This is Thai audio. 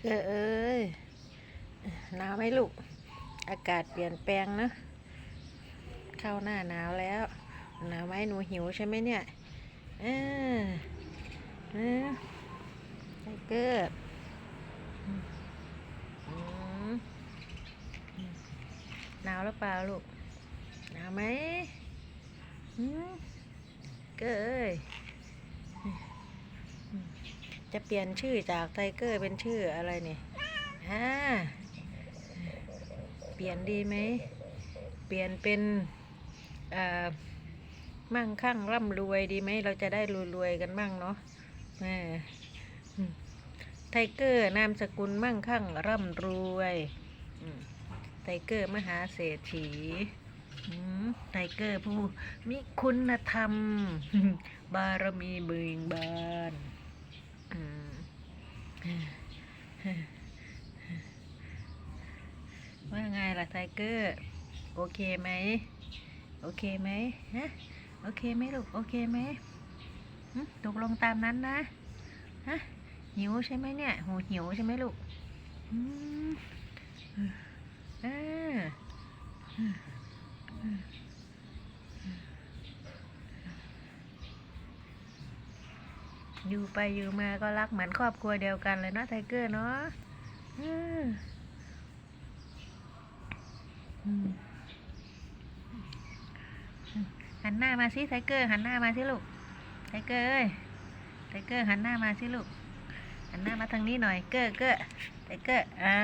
เกอร์เอ้ยหนาวไหมลูก อากาศเปลี่ยนแปลงนะเข้าหน้าหนาวแล้ว หนาวไหมหนูหิวใช่ไหมเนี่ยเออเออไทเกอร์หนาวหรือเปล่าลูก หนาวไหมอืมเกอร์เอ้ย จะเปลี่ยนชื่อจากไทเกอร์เป็นชื่ออะไรนี่ฮ่าเปลี่ยนดีไหม เปลี่ยนเป็นมั่งคั่งร่ำรวยดีไหม เราจะได้รวยๆกันบ้างเนาะไทเกอร์นามสกุลมั่งคั่งร่ำรวยไทเกอร์มหาเศรษฐีไทเกอร์ผู้มีคุณธรรม บารมีเบิงบาน อืม ว่าไงล่ะไทเกอร์ โอเคไหม โอเคไหมฮะ โอเคไหมลูก โอเคไหมตกลงตามนั้นนะ ฮะ หิวใช่ไหมเนี่ย โห หิวใช่ไหมลูกอืมเออ อยู่ไปอยู่มาก็รักเหมือนครอบครัวเดียวกันเลยเนาะไทเกอร์เนาะหันหน้ามาสิไทเกอร์หันหน้ามาสิลูกไทเกอร์เอ้ยไทเกอร์หันหน้ามาสิลูกหันหน้ามาทางนี้หน่อยเกอร์เกอร์ไทเกอร์อ่า